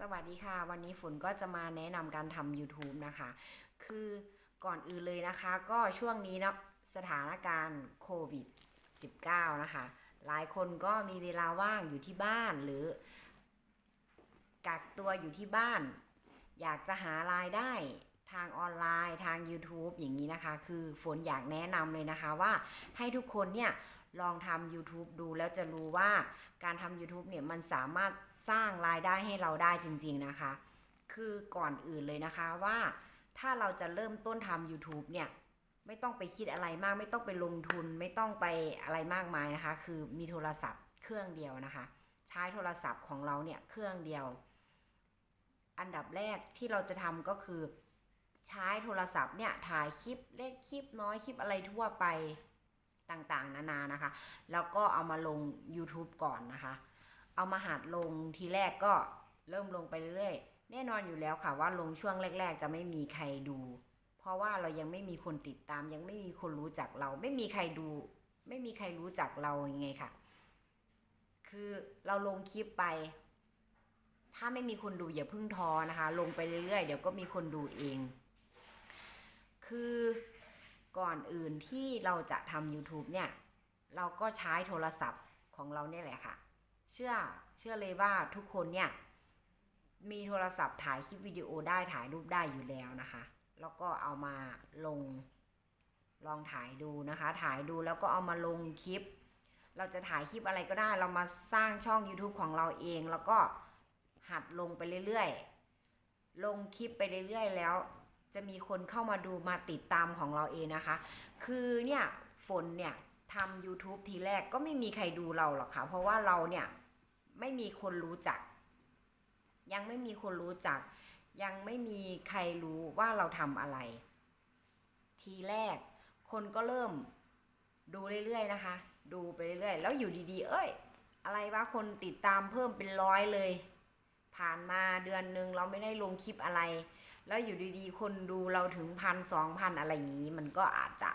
สวัสดีค่ะ วันนี้ฝนก็จะมาแนะนำการทำ YouTube นะคะ คือก่อนอื่นเลยนะคะ ก็ช่วงนี้เนาะสถานการณ์โควิด -19 นะคะ หลายคนก็มีเวลาว่างอยู่ที่บ้านหรือ กักตัวอยู่ที่บ้าน อยากจะหารายได้ทางออนไลน์ทาง YouTube อย่างนี้นะคะ คือฝนอยากแนะนำเลยนะคะว่าให้ทุกคนเนี่ยลองทำ YouTube ดูแล้วจะรู้ว่าการทำ YouTube เนี่ยมันสามารถ สร้างรายได้ให้เราได้จริง ๆนะคะ คือก่อนอื่นเลยนะคะว่าถ้าเราจะเริ่มต้นทำ YouTube เนี่ย ไม่ต้องไปคิดอะไรมาก ไม่ต้องไปลงทุน ไม่ต้องไปอะไรมากมายนะคะ คือมีโทรศัพท์เครื่องเดียวนะคะ ใช้โทรศัพท์ของเราเนี่ยเครื่องเดียว อันดับแรกที่เราจะทำก็คือ ใช้โทรศัพท์เนี่ยถ่ายคลิปเล็กคลิปน้อยคลิปอะไรทั่วไปต่างๆ นานานะคะ แล้วก็เอามาลง YouTube ก่อนนะคะ เอามาหัดลงทีแรกก็เริ่มลงไปเรื่อยๆ แน่นอนอยู่แล้วค่ะว่าลงช่วงแรก ๆ จะไม่มีใครดู เพราะว่าเรายังไม่มีคนติดตาม ยังไม่มีคนรู้จักเรา ไม่มีใครดู ไม่มีใครรู้จักเรายังไงค่ะ คือเราลงคลิปไป ถ้าไม่มีคนดูอย่าพิ่งท้อนะคะ ลงไปเรื่อยๆ เดี๋ยวก็มีคนดูเอง คือก่อนอื่นที่เราจะทำ YouTube เนี่ย เราก็ใช้โทรศัพท์ของเราเนี่ยแหละค่ะ เชื่อเชื่อเลยว่าทุกคนเนี่ย มีโทรศัพท์ถ่ายคลิปวิดีโอได้ถ่ายรูปได้อยู่แล้วนะคะ แล้วก็เอามาลงลองถ่ายดูนะคะ ถ่ายดูแล้วก็เอามาลงคลิป เราจะถ่ายคลิปอะไรก็ได้ เรามาสร้างช่อง YouTube ของเราเอง แล้วก็หัดลงไปเรื่อยๆ ลงคลิปไปเรื่อยๆ แล้ว จะมีคนเข้ามาดูมาติดตามของเราเองนะคะ คือเนี่ยฝนเนี่ย ทำ YouTube ทีแรกก็ไม่มีใครดูเราหรอกค่ะ เพราะว่าเราเนี่ยไม่มีคนรู้จัก ยังไม่มีคนรู้จัก ยังไม่มีใครรู้ว่าเราทำอะไร ทีแรกคนก็เริ่มดูเรื่อยๆนะคะ ดูไปเรื่อยๆ แล้วอยู่ดีๆ เอ้ย อะไรวะคนติดตามเพิ่มเป็นร้อยเลย ผ่านมาเดือนหนึ่งเราไม่ได้ลงคลิปอะไร แล้วอยู่ดีๆ คนดูเราถึงพันสองพันอะไรอย่างนี้ มันก็อาจจะ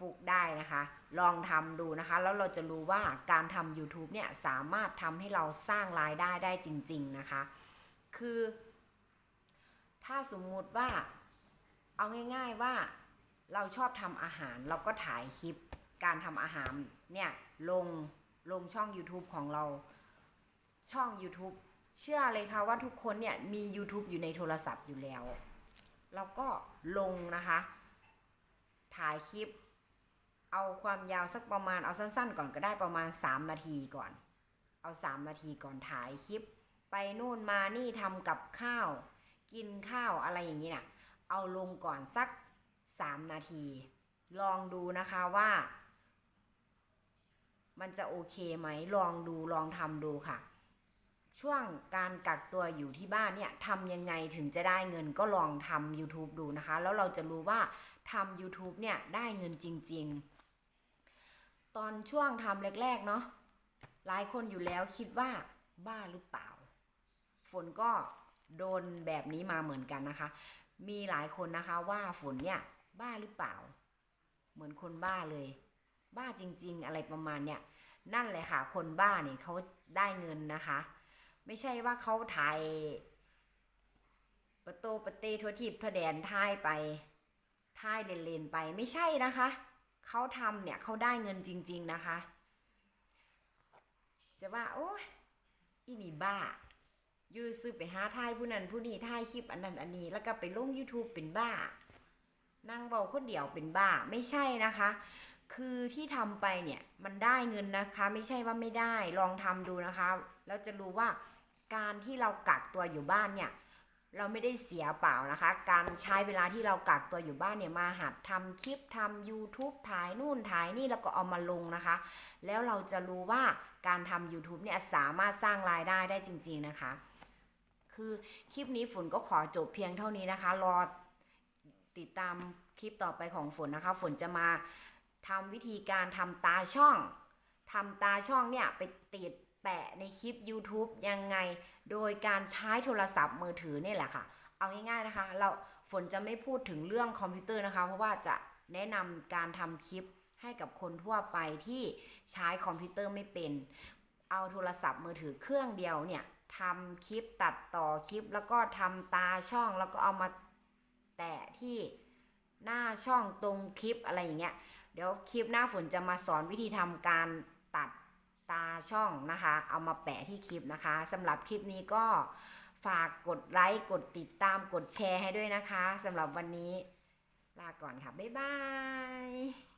ฟุกได้นะคะ ลองทำดูนะคะ แล้วเราจะรู้ว่าการทำ YouTube เนี่ยสามารถทำให้เราสร้างรายได้ได้จริง ๆนะคะ คือ ถ้าสมมุติว่าเอาง่าย ๆว่าเราชอบทำอาหารเราก็ถ่ายคลิปการทำอาหารเนี่ยลงลงช่อง YouTube ของเราช่อง YouTube เชื่อเลยค่ะว่าทุกคนเนี่ยมี YouTube อยู่ในโทรศัพท์อยู่แล้ว เราก็ลงนะคะ ถ่ายคลิป เอาความยาวสักประมาณเอาสั้นๆ ก่อนก็ได้ประมาณ 3 นาทีก่อน เอา 3 นาทีก่อนถ่ายคลิป ไปนู่นมานี่ทำกับข้าว กินข้าวอะไรอย่างนี้น่ะ เอาลงก่อนสัก 3 นาที ลองดูนะคะว่า มันจะโอเคไหมลองดูลองทำดูค่ะ ช่วงการกักตัวอยู่ที่บ้านเนี่ยทำยังไงถึงจะได้เงินก็ลองทำ YouTube ดูนะคะ แล้วเราจะรู้ว่าทำ YouTube เนี่ยได้เงินจริง ๆ ตอนช่วงทำแรกๆเนาะหลายคนอยู่แล้วคิดว่าบ้าหรือเปล่า ฝนก็โดนแบบนี้มาเหมือนกันนะคะ มีหลายคนนะคะว่าฝนเนี่ยบ้าหรือเปล่า เหมือนคนบ้าเลย บ้าจริง ๆ อะไรประมาณเนี่ยนั่นแหละค่ะ คนบ้าเนี่ยเขาได้เงินนะคะ ไม่ใช่ว่าเขาถ่ายประโตประเตทั่วทิพย์ทั่วแดนท่ายไปท่ายเลนๆไปไม่ใช่นะคะ เขาทำเนี่ยเขาได้เงินจริง ๆนะคะ จะว่าโอ้ยอีนี่บ้ายูซื้อไปหาท่ายผู้นั้นผู้นี้ท่ายคลิปอันนั้นอันนี้ แล้วก็ไปลง YouTube เป็นบ้า นั่งเบาคนเดียวเป็นบ้าไม่ใช่นะคะ คือที่ทำไปเนี่ยมันได้เงินนะคะ ไม่ใช่ว่าไม่ได้ลองทำดูนะคะ แล้วจะรู้ว่าการที่เรากักตัวอยู่บ้านเนี่ย เราไม่ได้เสียเปล่านะคะ การใช้เวลาที่เรากักตัวอยู่บ้านเนี่ยมาหัดทำคลิปทำ YouTube ถ่ายนู่นถ่ายนี่แล้วก็เอามาลงนะคะ แล้วเราจะรู้ว่าการทำ YouTube เนี่ยสามารถสร้างรายได้ได้จริง ๆนะคะ คือคลิปนี้ฝนก็ขอจบเพียงเท่านี้นะคะ รอติดตามคลิปต่อไปของฝนนะคะ ฝนจะมาทำวิธีการทำตาช่องทำตาช่องเนี่ยไปติด แปะในคลิป YouTube ยังไง โดยการใช้โทรศัพท์มือถือเนี่ยแหละค่ะ เอาง่ายๆนะคะ เราฝนจะไม่พูดถึงเรื่องคอมพิวเตอร์นะคะ เพราะว่าจะแนะนำการทำคลิปให้กับคนทั่วไปที่ใช้คอมพิวเตอร์ไม่เป็น เอาโทรศัพท์มือถือเครื่องเดียวเนี่ยทำคลิปตัดต่อคลิป แล้วก็ทำตาช่องแล้วก็เอามาแตะที่หน้าช่องตรงคลิปอะไรอย่างเงี้ย เดี๋ยวคลิปหน้าฝนจะมาสอนวิธีทำการตัด ตาช่องนะคะ เอามาแปะที่คลิปนะคะสำหรับคลิปนี้ก็ฝากกดไลค์กดติดตามกดแชร์ให้ด้วยนะคะสำหรับวันนี้ลาก่อนค่ะ บ๊ายบาย